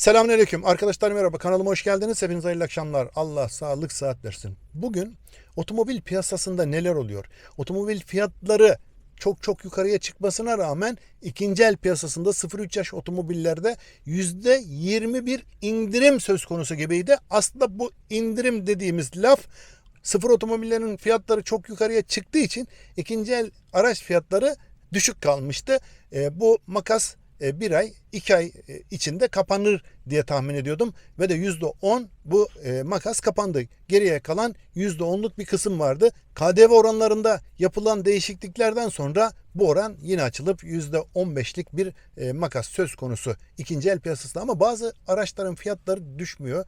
Selamünaleyküm. Arkadaşlar merhaba. Kanalıma hoş geldiniz. Hepinize hayırlı akşamlar. Allah sağlık saat versin. Bugün otomobil piyasasında neler oluyor? Otomobil fiyatları çok çok yukarıya çıkmasına rağmen ikinci el piyasasında 0-3 yaş otomobillerde %21 indirim söz konusu gibiydi. Aslında bu indirim dediğimiz laf sıfır otomobillerin fiyatları çok yukarıya çıktığı için ikinci el araç fiyatları düşük kalmıştı. E, bu makas e, bir ay, iki ay e, içinde kapanır diye tahmin ediyordum. Ve de yüzde on bu e, makas kapandı. Geriye kalan yüzde onluk bir kısım vardı. KDV oranlarında yapılan değişikliklerden sonra bu oran yine açılıp yüzde on beşlik bir makas söz konusu ikinci el piyasasında. Ama bazı araçların fiyatları düşmüyor.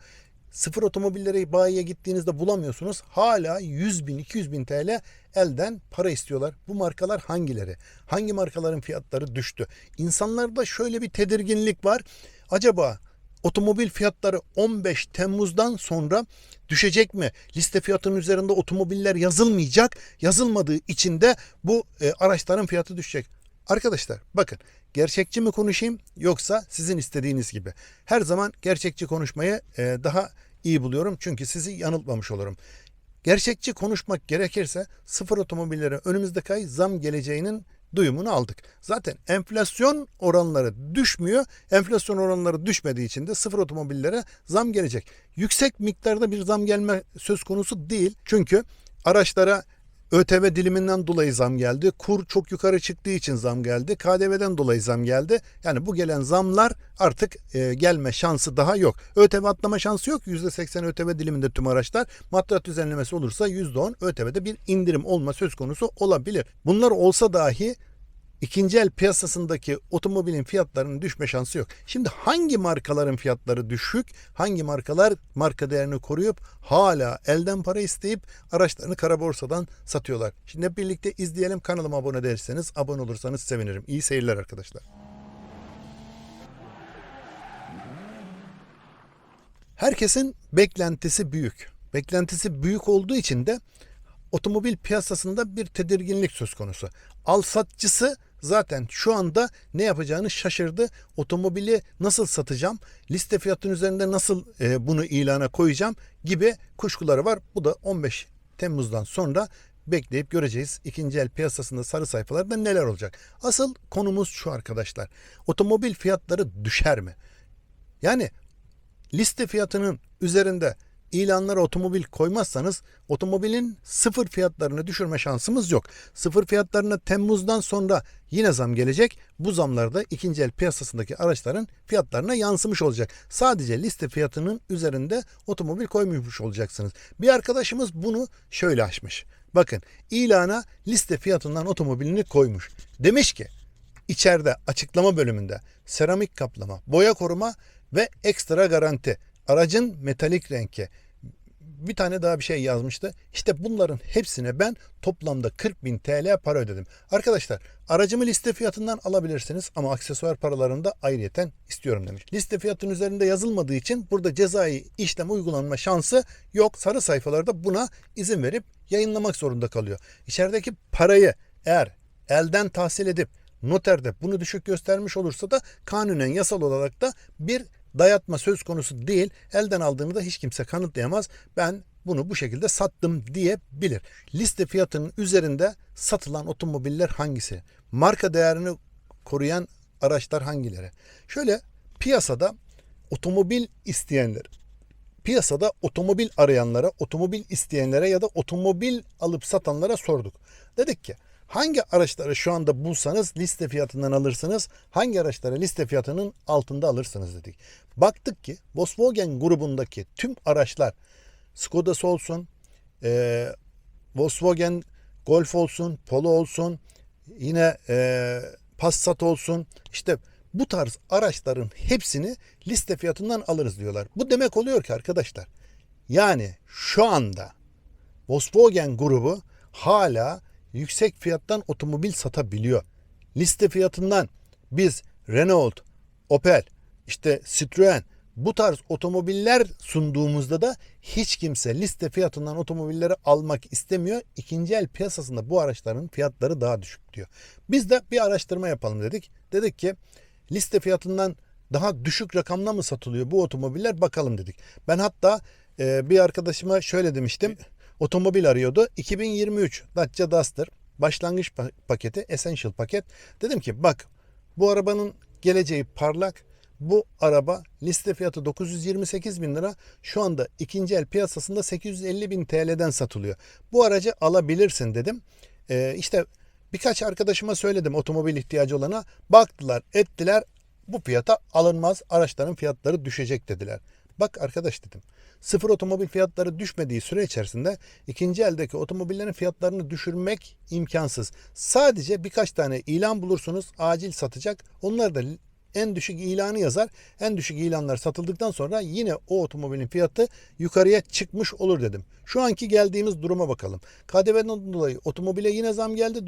Sıfır otomobilleri bayiye gittiğinizde bulamıyorsunuz. Hala 100 bin 200 bin TL elden para istiyorlar. Bu markalar hangileri? Hangi markaların fiyatları düştü? İnsanlarda şöyle bir tedirginlik var. Acaba otomobil fiyatları 15 Temmuz'dan sonra düşecek mi? Liste fiyatının üzerinde otomobiller yazılmayacak. Yazılmadığı için de bu e, araçların fiyatı düşecek. Arkadaşlar bakın gerçekçi mi konuşayım yoksa sizin istediğiniz gibi. Her zaman gerçekçi konuşmayı e, daha iyi buluyorum çünkü sizi yanıltmamış olurum. Gerçekçi konuşmak gerekirse sıfır otomobillere önümüzdeki ay zam geleceğinin duyumunu aldık. Zaten enflasyon oranları düşmüyor. Enflasyon oranları düşmediği için de sıfır otomobillere zam gelecek. Yüksek miktarda bir zam gelme söz konusu değil. Çünkü araçlara ÖTV diliminden dolayı zam geldi. Kur çok yukarı çıktığı için zam geldi. KDV'den dolayı zam geldi. Yani bu gelen zamlar artık e, gelme şansı daha yok. ÖTV atlama şansı yok. %80 ÖTV diliminde tüm araçlar. Maddiyat düzenlemesi olursa %10 ÖTV'de bir indirim olma söz konusu olabilir. Bunlar olsa dahi ikinci el piyasasındaki otomobilin fiyatlarının düşme şansı yok. Şimdi hangi markaların fiyatları düşük, hangi markalar marka değerini koruyup hala elden para isteyip araçlarını kara borsadan satıyorlar. Şimdi hep birlikte izleyelim. Kanalıma abone değilseniz abone olursanız sevinirim. İyi seyirler arkadaşlar. Herkesin beklentisi büyük. Beklentisi büyük olduğu için de otomobil piyasasında bir tedirginlik söz konusu. Al satçısı zaten şu anda ne yapacağını şaşırdı. Otomobili nasıl satacağım? Liste fiyatının üzerinde nasıl e, bunu ilana koyacağım gibi kuşkuları var. Bu da 15 Temmuz'dan sonra bekleyip göreceğiz. İkinci el piyasasında sarı sayfalarda neler olacak? Asıl konumuz şu arkadaşlar. Otomobil fiyatları düşer mi? Yani liste fiyatının üzerinde ilanlara otomobil koymazsanız otomobilin sıfır fiyatlarını düşürme şansımız yok. Sıfır fiyatlarına Temmuz'dan sonra yine zam gelecek. Bu zamlar da ikinci el piyasasındaki araçların fiyatlarına yansımış olacak. Sadece liste fiyatının üzerinde otomobil koymuş olacaksınız. Bir arkadaşımız bunu şöyle açmış. Bakın ilana liste fiyatından otomobilini koymuş. Demiş ki içeride açıklama bölümünde seramik kaplama, boya koruma ve ekstra garanti aracın metalik renki bir tane daha bir şey yazmıştı. İşte bunların hepsine ben toplamda 40 bin TL para ödedim. Arkadaşlar aracımı liste fiyatından alabilirsiniz ama aksesuar paralarını da ayrıyeten istiyorum demiş. Liste fiyatının üzerinde yazılmadığı için burada cezai işlem uygulanma şansı yok. Sarı sayfalarda buna izin verip yayınlamak zorunda kalıyor. İçerideki parayı eğer elden tahsil edip noterde bunu düşük göstermiş olursa da kanunen yasal olarak da bir dayatma söz konusu değil. Elden aldığını da hiç kimse kanıtlayamaz. Ben bunu bu şekilde sattım diyebilir. Liste fiyatının üzerinde satılan otomobiller hangisi? Marka değerini koruyan araçlar hangileri? Şöyle piyasada otomobil isteyenler, piyasada otomobil arayanlara, otomobil isteyenlere ya da otomobil alıp satanlara sorduk. Dedik ki Hangi araçları şu anda bulsanız liste fiyatından alırsınız, hangi araçları liste fiyatının altında alırsınız dedik. Baktık ki Volkswagen grubundaki tüm araçlar Skoda'sı olsun, e, Volkswagen Golf olsun, Polo olsun, yine e, Passat olsun, işte bu tarz araçların hepsini liste fiyatından alırız diyorlar. Bu demek oluyor ki arkadaşlar, yani şu anda Volkswagen grubu hala yüksek fiyattan otomobil satabiliyor. Liste fiyatından biz Renault, Opel, işte Citroen bu tarz otomobiller sunduğumuzda da hiç kimse liste fiyatından otomobilleri almak istemiyor. İkinci el piyasasında bu araçların fiyatları daha düşük diyor. Biz de bir araştırma yapalım dedik. Dedik ki liste fiyatından daha düşük rakamla mı satılıyor bu otomobiller bakalım dedik. Ben hatta e, bir arkadaşıma şöyle demiştim. Otomobil arıyordu. 2023 Dacia Duster başlangıç pa- paketi Essential paket. Dedim ki bak bu arabanın geleceği parlak. Bu araba liste fiyatı 928 bin lira. Şu anda ikinci el piyasasında 850 bin TL'den satılıyor. Bu aracı alabilirsin dedim. Ee, işte birkaç arkadaşıma söyledim otomobil ihtiyacı olana. Baktılar ettiler bu fiyata alınmaz araçların fiyatları düşecek dediler. Bak arkadaş dedim. Sıfır otomobil fiyatları düşmediği süre içerisinde ikinci eldeki otomobillerin fiyatlarını düşürmek imkansız. Sadece birkaç tane ilan bulursunuz acil satacak. Onlar da en düşük ilanı yazar. En düşük ilanlar satıldıktan sonra yine o otomobilin fiyatı yukarıya çıkmış olur dedim. Şu anki geldiğimiz duruma bakalım. KDV'den dolayı otomobile yine zam geldi.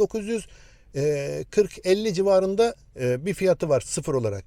940-50 civarında e, bir fiyatı var sıfır olarak.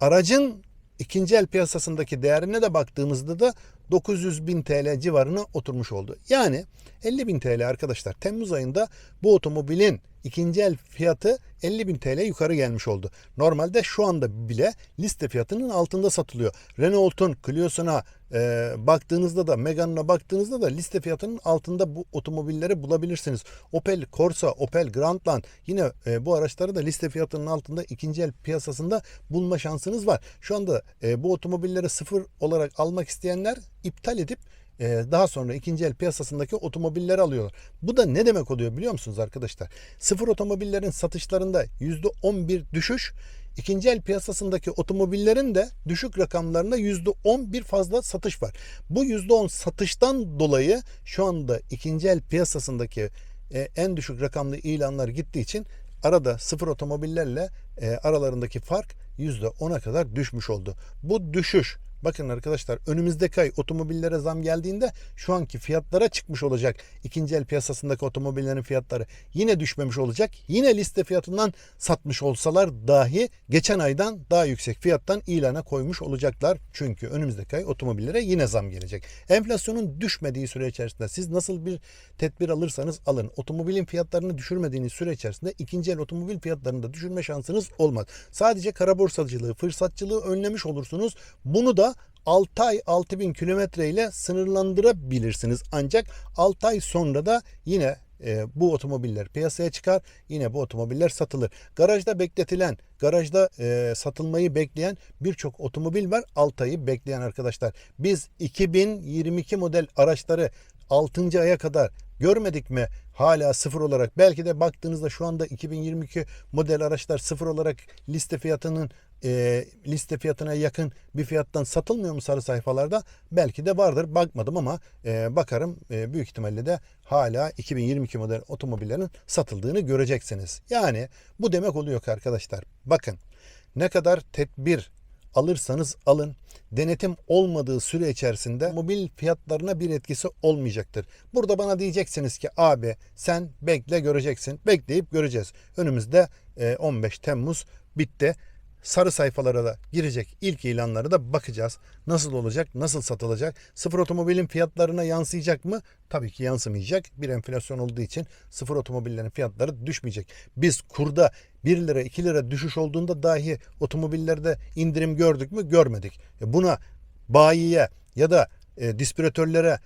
Aracın ikinci el piyasasındaki değerine de baktığımızda da 900 bin TL civarına oturmuş oldu. Yani 50 bin TL arkadaşlar Temmuz ayında bu otomobilin ikinci el fiyatı 50 bin TL yukarı gelmiş oldu. Normalde şu anda bile liste fiyatının altında satılıyor. Renault'un Clio'suna e, baktığınızda da Megane'ına baktığınızda da liste fiyatının altında bu otomobilleri bulabilirsiniz. Opel Corsa, Opel Grandland yine e, bu araçları da liste fiyatının altında ikinci el piyasasında bulma şansınız var. Şu anda e, bu otomobilleri sıfır olarak almak isteyenler iptal edip e, daha sonra ikinci el piyasasındaki otomobilleri alıyorlar. Bu da ne demek oluyor biliyor musunuz arkadaşlar? Sıfır otomobillerin satışlarında %11 düşüş, ikinci el piyasasındaki otomobillerin de düşük rakamlarında %11 fazla satış var. Bu %10 satıştan dolayı şu anda ikinci el piyasasındaki e, en düşük rakamlı ilanlar gittiği için arada sıfır otomobillerle e, aralarındaki fark %10'a kadar düşmüş oldu. Bu düşüş Bakın arkadaşlar önümüzdeki ay otomobillere zam geldiğinde şu anki fiyatlara çıkmış olacak. İkinci el piyasasındaki otomobillerin fiyatları yine düşmemiş olacak. Yine liste fiyatından satmış olsalar dahi geçen aydan daha yüksek fiyattan ilana koymuş olacaklar. Çünkü önümüzdeki ay otomobillere yine zam gelecek. Enflasyonun düşmediği süre içerisinde siz nasıl bir tedbir alırsanız alın. Otomobilin fiyatlarını düşürmediğiniz süre içerisinde ikinci el otomobil fiyatlarını da düşürme şansınız olmaz. Sadece kara borsacılığı, fırsatçılığı önlemiş olursunuz. Bunu da 6 ay 6000 kilometre ile sınırlandırabilirsiniz. Ancak 6 ay sonra da yine e, bu otomobiller piyasaya çıkar. Yine bu otomobiller satılır. Garajda bekletilen, garajda e, satılmayı bekleyen birçok otomobil var. 6 ayı bekleyen arkadaşlar. Biz 2022 model araçları 6. aya kadar görmedik mi hala sıfır olarak belki de baktığınızda şu anda 2022 model araçlar sıfır olarak liste fiyatının e, liste fiyatına yakın bir fiyattan satılmıyor mu sarı sayfalarda? Belki de vardır. Bakmadım ama e, bakarım e, büyük ihtimalle de hala 2022 model otomobillerin satıldığını göreceksiniz. Yani bu demek oluyor ki arkadaşlar. Bakın ne kadar tedbir alırsanız alın denetim olmadığı süre içerisinde mobil fiyatlarına bir etkisi olmayacaktır. Burada bana diyeceksiniz ki abi sen bekle göreceksin. Bekleyip göreceğiz. Önümüzde e, 15 Temmuz bitti sarı sayfalara da girecek ilk ilanları da bakacağız. Nasıl olacak, nasıl satılacak? Sıfır otomobilin fiyatlarına yansıyacak mı? Tabii ki yansımayacak. Bir enflasyon olduğu için sıfır otomobillerin fiyatları düşmeyecek. Biz kurda 1 lira 2 lira düşüş olduğunda dahi otomobillerde indirim gördük mü? Görmedik. E buna bayiye ya da e, distribütörlere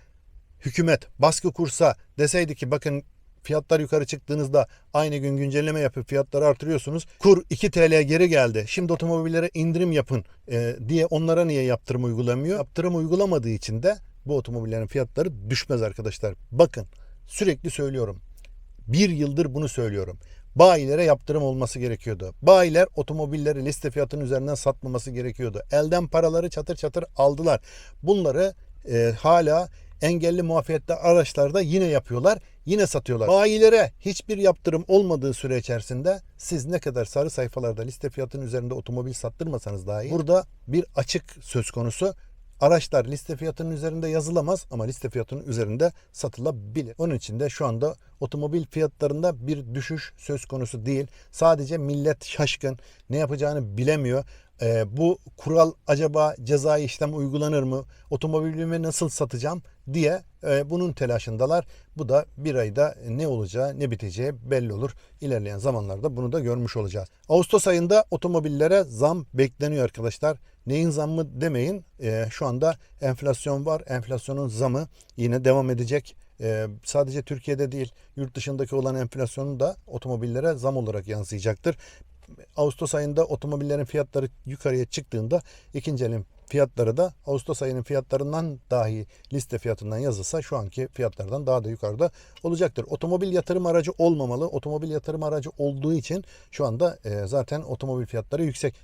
hükümet baskı kursa deseydi ki bakın fiyatlar yukarı çıktığınızda aynı gün güncelleme yapıp fiyatları artırıyorsunuz. Kur 2 TL geri geldi. Şimdi otomobillere indirim yapın e, diye onlara niye yaptırım uygulamıyor? Yaptırım uygulamadığı için de bu otomobillerin fiyatları düşmez arkadaşlar. Bakın sürekli söylüyorum. Bir yıldır bunu söylüyorum. Bayilere yaptırım olması gerekiyordu. Bayiler otomobilleri liste fiyatının üzerinden satmaması gerekiyordu. Elden paraları çatır çatır aldılar. Bunları e, hala engelli muafiyette araçlarda yine yapıyorlar. Yine satıyorlar. Bayilere hiçbir yaptırım olmadığı süre içerisinde siz ne kadar sarı sayfalarda liste fiyatının üzerinde otomobil sattırmasanız dahi burada bir açık söz konusu. Araçlar liste fiyatının üzerinde yazılamaz ama liste fiyatının üzerinde satılabilir. Onun için de şu anda otomobil fiyatlarında bir düşüş söz konusu değil. Sadece millet şaşkın, ne yapacağını bilemiyor. Ee, bu kural acaba cezai işlem uygulanır mı? Otomobilimi nasıl satacağım diye e, bunun telaşındalar. Bu da bir ayda ne olacağı ne biteceği belli olur. İlerleyen zamanlarda bunu da görmüş olacağız. Ağustos ayında otomobillere zam bekleniyor arkadaşlar. Neyin zammı demeyin. Ee, şu anda enflasyon var. Enflasyonun zamı yine devam edecek. Ee, sadece Türkiye'de değil yurt dışındaki olan enflasyonun da otomobillere zam olarak yansıyacaktır. Ağustos ayında otomobillerin fiyatları yukarıya çıktığında ikinci elin fiyatları da Ağustos ayının fiyatlarından dahi liste fiyatından yazılsa şu anki fiyatlardan daha da yukarıda olacaktır. Otomobil yatırım aracı olmamalı. Otomobil yatırım aracı olduğu için şu anda e, zaten otomobil fiyatları yüksek.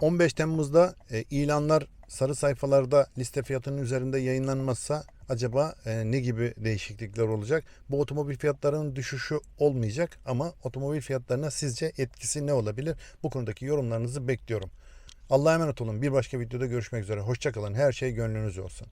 15 Temmuz'da e, ilanlar sarı sayfalarda liste fiyatının üzerinde yayınlanmazsa acaba e, ne gibi değişiklikler olacak? Bu otomobil fiyatlarının düşüşü olmayacak ama otomobil fiyatlarına sizce etkisi ne olabilir? Bu konudaki yorumlarınızı bekliyorum. Allah'a emanet olun. Bir başka videoda görüşmek üzere. Hoşçakalın. Her şey gönlünüzce olsun.